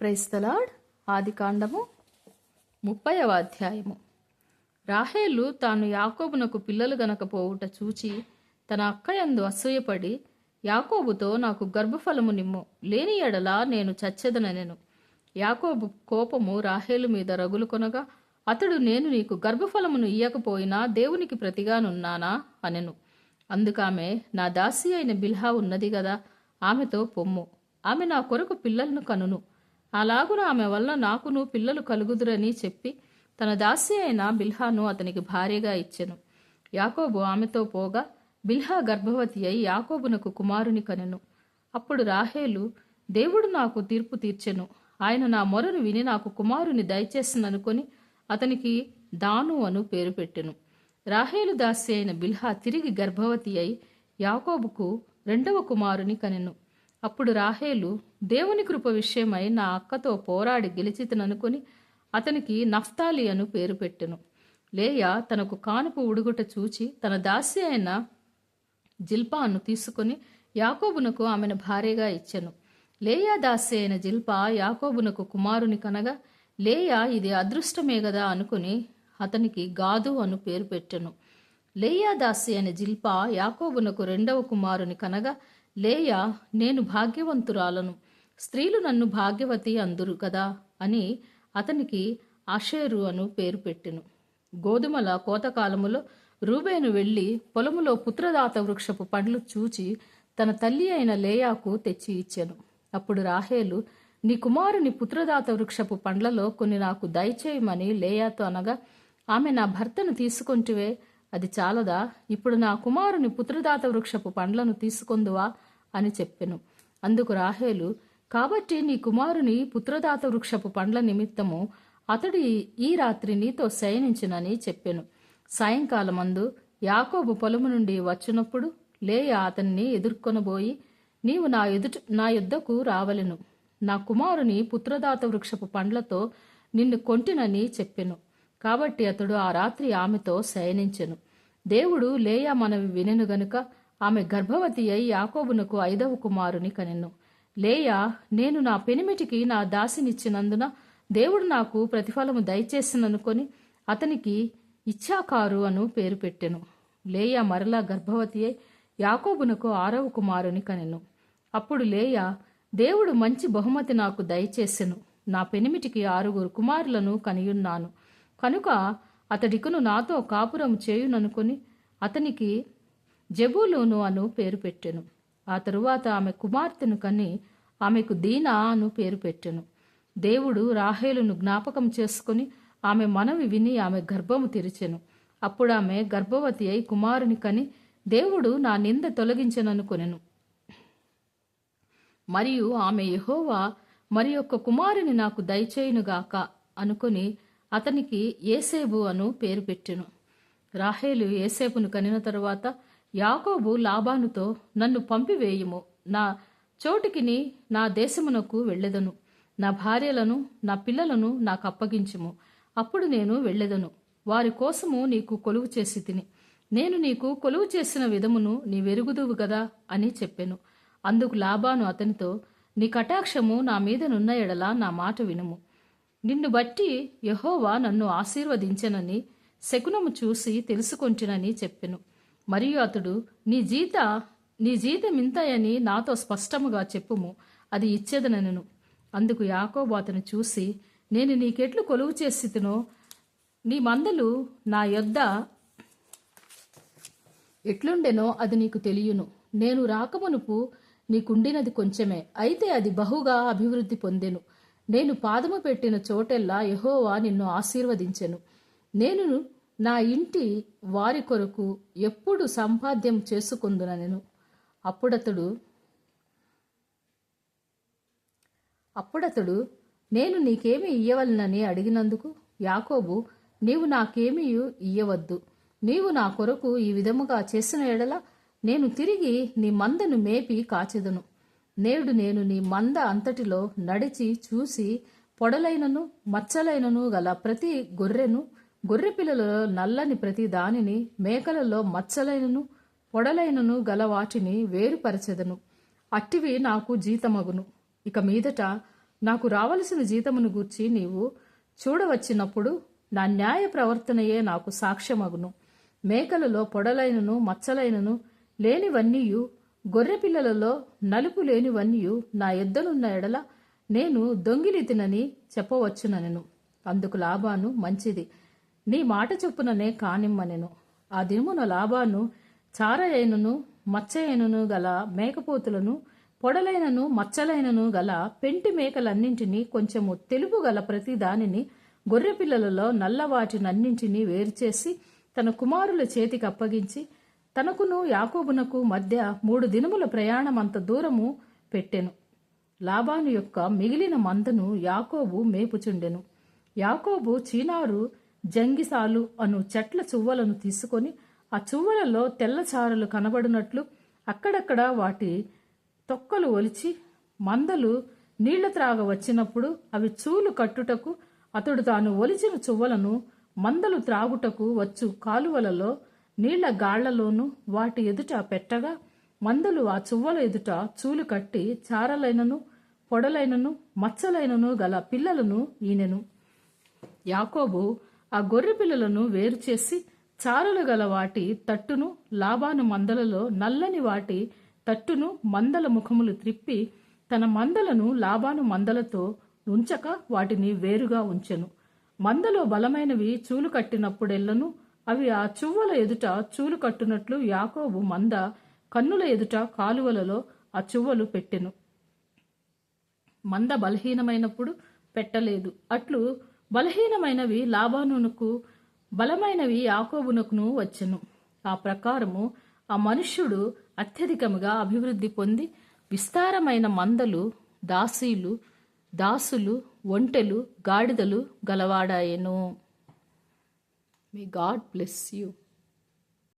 Praise the Lord ఆది కాండము ముప్పైవ అధ్యాయము. రాహేలు తాను యాకోబునకు పిల్లలు గనక పోవుట చూచి తన అక్కయందు అసూయపడి యాకోబుతో నాకు గర్భఫలము నిమ్ము లేని ఎడల నేను చచ్చెదనెను యాకోబు కోపము రాహేలు మీద రగులు కొనగా అతడు నేను నీకు గర్భఫలమును ఇయ్యకపోయినా దేవునికి ప్రతిగానున్నానా? అనెను. అందుకామె నా దాసి అయిన బిల్హా ఉన్నది గదా ఆమెతో పొమ్ము. ఆమె నా కొరకు పిల్లలను కనును. అలాగున ఆమె వల్ల నాకును పిల్లలు కలుగుదురని చెప్పి తన దాసి అయిన బిల్హాను అతనికి భార్యగా ఇచ్చెను. యాకోబు ఆమెతో పోగా బిల్హా గర్భవతి అయి యాకోబునకు కుమారుని కనెను. అప్పుడు రాహేలు దేవుడు నాకు తీర్పు తీర్చెను. ఆయన నా మొరను విని నాకు కుమారుని దయచేసిననుకొని అతనికి దాను అను పేరు పెట్టెను. రాహేలు దాసి అయిన బిల్హా తిరిగి గర్భవతి అయి యాకోబుకు రెండవ కుమారుని కనెను. అప్పుడు రాహేలు దేవుని కృప విషయమై నా అక్కతో పోరాడి గెలిచితననుకుని అతనికి నఫ్తాలి అను పేరు పెట్టెను. లేయా తనకు కానుపు ఉడుగుట చూచి తన దాసి అయిన జిల్పాను తీసుకొని యాకోబునకు ఆమెను భార్యగా ఇచ్చెను. లేయా దాసి అయిన జిల్పా యాకోబునకు కుమారుని కనగా లేయా ఇది అదృష్టమే కదా అనుకుని అతనికి గాదు అను పేరు పెట్టెను. లేయా దాసి అయిన జిల్పా యాకోబునకు రెండవ కుమారుని కనగా లేయా నేను భాగ్యవంతురాలను. స్త్రీలు నన్ను భాగ్యవతి అందురు కదా అని అతనికి ఆషేరు అను పేరు పెట్టెను. గోధుమల కోతకాలములో రూబేను వెళ్ళి పొలములో పుత్రదాత వృక్షపు పండ్లు చూచి తన తల్లి అయిన లేయాకు తెచ్చి ఇచ్చెను. అప్పుడు రాహేలు నీ కుమారుని పుత్రదాత వృక్షపు పండ్లలో కొన్ని నాకు దయచేయమని లేయాతో అనగా ఆమె నా భర్తను తీసుకొంటివే అది చాలదా? ఇప్పుడు నా కుమారుని పుత్రదాత వృక్షపు పండ్లను తీసుకొందువా? అని చెప్పెను. అందుకు రాహేలు కాబట్టి నీ కుమారుని పుత్రదాత వృక్షపు పండ్ల నిమిత్తము అతడు ఈ రాత్రి నీతో శయనించునని చెప్పెను. సాయంకాలమందు యాకోబు పొలము నుండి వచ్చినప్పుడు లేయా అతన్ని ఎదుర్కొనబోయి నీవు నా ఎదుట నా యుద్ధకు రావలెను. నా కుమారుని పుత్రదాత వృక్షపు పండ్లతో నిన్ను కొంటినని చెప్పెను. కాబట్టి అతడు ఆ రాత్రి ఆమెతో శయనించెను. దేవుడు లేయా మనవి వినెను గనుక ఆమె గర్భవతి అయి యాకోబునకు ఐదవ కుమారుని కనెను. లేయా నేను నా పెనిమిటికి నా దాసినిచ్చినందున దేవుడు నాకు ప్రతిఫలము దయచేసిననుకొని అతనికి ఇచ్చాకారు అను పేరు పెట్టెను. లేయా మరలా గర్భవతి అయి యాకోబునకు ఆరవ కుమారుని కనెను. అప్పుడు లేయా దేవుడు మంచి బహుమతి నాకు దయచేసెను. నా పెనిమిటికి ఆరుగురు కుమారులను కనియున్నాను. కనుక అతడికును నాతో కాపురం చేయుననుకొని అతనికి జబూలూను అను పేరు పెట్టెను. ఆ తరువాత ఆమె కుమార్తెను కని ఆమెకు దీనా అను పేరు పెట్టెను. దేవుడు రాహేలును జ్ఞాపకం చేసుకుని ఆమె మనవి విని ఆమె గర్భము తెరిచెను. అప్పుడు ఆమె గర్భవతి అయి కుమారుని కని దేవుడు నా నింద తొలగించననుకొనెను మరియు ఆమె యహోవా మరి యొక్క కుమారుని నాకు దయచేయునుగాక అనుకుని అతనికి ఏసేబు అను పేరు పెట్టెను. రాహేలు ఏసేపును కనిన తరువాత యాకోబు లాబానుతో నన్ను పంపివేయుము. నా చోటికిని నా దేశమునకు వెళ్ళెదను. నా భార్యలను నా పిల్లలను నాకు అప్పగించుము. అప్పుడు నేను వెళ్ళెదను. వారి కోసము నీకు కొలువు చేసి తిని. నేను నీకు కొలువు చేసిన విధమును నీ వెరుగుదువు గదా అని చెప్పెను. అందుకు లాభాను అతనితో నీ కటాక్షము నా మీదనున్న ఎడల నా మాట వినుము. నిన్ను బట్టి యహోవా నన్ను ఆశీర్వదించనని శకునము చూసి తెలుసుకొంటినని చెప్పెను. మరియు అతడు నీ జీత నీ జీతం ఇంతయని నాతో స్పష్టముగా చెప్పుము అది ఇచ్చేదనను అందుకు యాకోబు అతను చూసి నేను నీకెట్లు కొలువు చేసితునో నీ మందలు నా యొద్ద ఎట్లుండెనో అది నీకు తెలియను. నేను రాకమునుపు నీకుండినది కొంచెమే అయితే అది బహుగా అభివృద్ధి పొందెను. నేను పాదము పెట్టిన చోటెల్లా యహోవా నిన్ను ఆశీర్వదించెను. నేను నా ఇంటి వారి కొరకు ఎప్పుడు సంపాద్యం చేసుకుందున నేను. అప్పుడతడు అప్పుడతడు నేను నీకేమి ఇయ్యవలనని అడిగినందుకు యాకోబు నీవు నాకేమీ ఇయ్యవద్దు. నీవు నా కొరకు ఈ విధముగా చేసిన ఎడల నేను తిరిగి నీ మందను మేపి కాచెదను. నేడు నేను నీ మంద అంతటిలో నడిచి చూసి పొడలైనను మచ్చలైనను గల ప్రతి గొర్రెను గొర్రె పిల్లలలో నల్లని ప్రతి దానిని మేకలలో మచ్చలైనను పొడలైనను గల వాటిని వేరుపరచెదను. అట్టివి నాకు జీతమగును. ఇక మీదట నాకు రావలసిన జీతమును గూర్చి నీవు చూడవచ్చినప్పుడు నా న్యాయ ప్రవర్తనయే నాకు సాక్ష్యమగును. మేకలలో పొడలైనను మచ్చలైనను లేనివన్నీయు గొర్రె పిల్లలలో నలుపు లేనివన్నీయు నా ఎద్దనున్న ఎడల నేను దొంగిలితినని చెప్పవచ్చునను అందుకు లాభాను మంచిది. నీ మాట చొప్పుననే కానిమ్మనెను ఆ దినమున లాభాను చారయైనను మచ్చయైనను గల మేకపోతులను పొడలైనను మచ్చలైనను గల పెంటి మేకలన్నింటినీ కొంచెము తెలుపు గల ప్రతి దానిని గొర్రె పిల్లలలో నల్లవాటినన్నింటినీ వేరుచేసి తన కుమారుల చేతికి అప్పగించి తనకును యాకోబునకు మధ్య మూడు దినముల ప్రయాణం అంత దూరము పెట్టెను. లాబాను యొక్క మిగిలిన మందను యాకోబు మేపుచుండెను. యాకోబు చీనారు జంగిసాలు అను చెట్ల చువ్వలను తీసుకొని ఆ చువ్వలలో తెల్లచారలు కనబడినట్లు అక్కడక్కడ వాటి తొక్కలు ఒలిచి మందలు నీళ్ళ త్రాగ వచ్చినప్పుడు అవి చూలు కట్టుటకు అతడు తాను ఒలిచిన చువ్వలను మందలు త్రాగుటకు వచ్చు కాలువలలో నీళ్ళ గాళ్ళలోనూ వాటి ఎదుట పెట్టగా మందలు ఆ చువ్వల ఎదుట చూలు కట్టి చారలైనను పొడలైనను మచ్చలైనను గల పిల్లలను ఈనెను. యాకోబు ఆ గొర్రె పిల్లలను వేరు చేసి చారలు గల వాటి తట్టును లాభాను మందలలో నల్లని వాటి తట్టును మందల ముఖములు త్రిప్పి తన మందలను లాభాను మందలతో ఉంచక వాటిని వేరుగా ఉంచెను. మందలో బలమైనవి చూలు కట్టినప్పుడెల్లను అవి ఆ చువ్వల ఎదుట చూలు కట్టునట్లు యాకోబు మంద కన్నుల ఎదుట కాలువలలో ఆ చువ్వలు పెట్టెను. మంద బలహీనమైనప్పుడు పెట్టలేదు. అట్లు బలహీనమైనవి లాభానునకు బలమైనవి యాకోబునకును వచ్చెను. ఆ ప్రకారము ఆ మనుష్యుడు అత్యధికముగా అభివృద్ధి పొంది విస్తారమైన మందలు దాసీలు దాసులు ఒంటెలు గాడిదలు గలవాడాయెను. May God bless you